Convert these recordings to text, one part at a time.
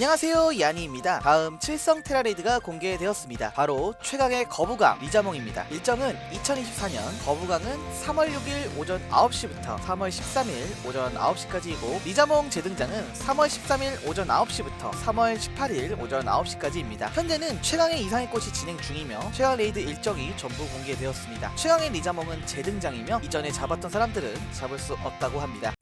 안녕하세요 야니입니다. 다음 칠성 테라레이드가 공개되었습니다. 바로 최강의 거부강 리자몽입니다. 일정은 2024년 거부강은 3월 6일 오전 9시부터 3월 13일 오전 9시까지이고 리자몽 재등장은 3월 13일 오전 9시부터 3월 18일 오전 9시까지입니다. 현재는 최강의 이상의 꽃이 진행 중이며 최강 레이드 일정이 전부 공개되었습니다. 최강의 리자몽은 재등장이며 이전에 잡았던 사람들은 잡을 수 없다고 합니다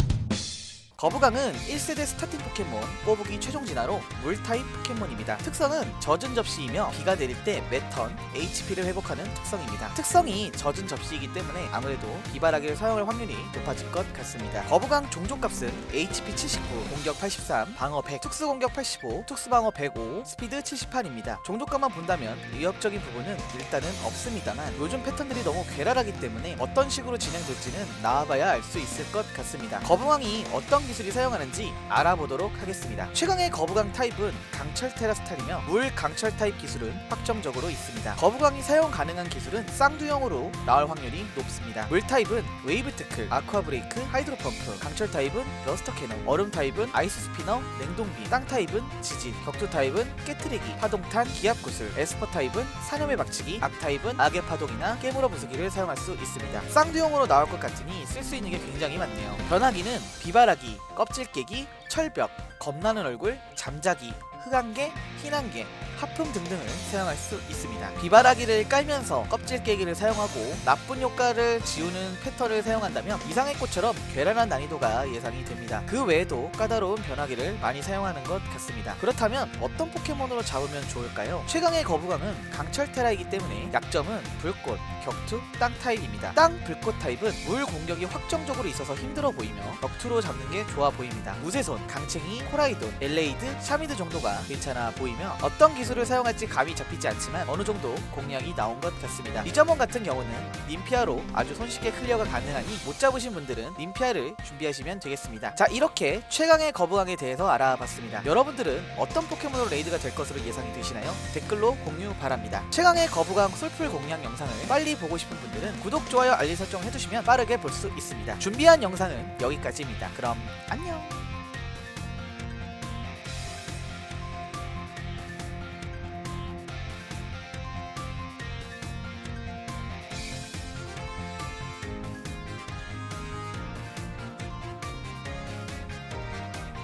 거부강은 1세대 스타팅 포켓몬 꼬부기 최종 진화로 물 타입 포켓몬입니다. 특성은 젖은 접시이며 비가 내릴 때 매턴 HP를 회복하는 특성입니다. 특성이 젖은 접시이기 때문에 아무래도 비바라기를 사용할 확률이 높아질 것 같습니다. 거부강 종족값은 HP 79, 공격 83, 방어 100, 특수 공격 85, 특수 방어 105, 스피드 78입니다. 종족값만 본다면 위협적인 부분은 일단은 없습니다만 요즘 패턴들이 너무 괴랄하기 때문에 어떤 식으로 진행될지는 나와봐야 알 수 있을 것 같습니다. 거부강이 어떤 기술이 사용하는지 알아보도록 하겠습니다. 최강의 거부강 타입은 강철 테라스탈이며 물 강철 타입 기술은 확정적으로 있습니다. 거부강이 사용 가능한 기술은 쌍두형으로 나올 확률이 높습니다. 물 타입은 웨이브 태클, 아쿠아 브레이크, 하이드로 펌프, 강철 타입은 러스터 캐논, 얼음 타입은 아이스 스피너, 냉동비, 땅 타입은 지진, 격투 타입은 깨트리기, 파동탄, 기압 구슬, 에스퍼 타입은 사념의 박치기, 악 타입은 악의 파동이나 깨물어 부수기를 사용할 수 있습니다. 쌍두형으로 나올 것 같으니 쓸 수 있는 게 굉장히 많네요. 변화기는 비바라기, 껍질 깨기, 철벽, 겁나는 얼굴, 잠자기, 흑안개, 흰안개, 하품 등등을 사용할 수 있습니다. 비바라기를 깔면서 껍질 깨기를 사용하고 나쁜 효과를 지우는 패턴을 사용한다면 이상의 꽃처럼 괴랄한 난이도가 예상이 됩니다. 그 외에도 까다로운 변화기를 많이 사용하는 것 같습니다. 그렇다면 어떤 포켓몬으로 잡으면 좋을까요? 최강의 거부강은 강철 테라이기 때문에 약점은 불꽃, 격투, 땅 타입입니다. 땅, 불꽃 타입은 물 공격이 확정적으로 있어서 힘들어 보이며 격투로 잡는 게 좋아 보입니다. 우세손, 강챙이, 코라이돈, 엘레이드, 샤미드 정도가 괜찮아 보이며 어떤 기술을 사용할지 감이 잡히지 않지만 어느 정도 공략이 나온 것 같습니다. 리저몬 같은 경우는 님피아로 아주 손쉽게 클리어가 가능하니 못 잡으신 분들은 님피아를 준비하시면 되겠습니다. 자 이렇게 최강의 거부강에 대해서 알아봤습니다. 여러분들은 어떤 포켓몬으로 레이드가 될 것으로 예상이 되시나요? 댓글로 공유 바랍니다. 최강의 거부강 솔풀 공략 영상을 빨리 보고 싶은 분들은 구독, 좋아요, 알림 설정 해주시면 빠르게 볼 수 있습니다. 준비한 영상은 여기까지입니다. 그럼 안녕!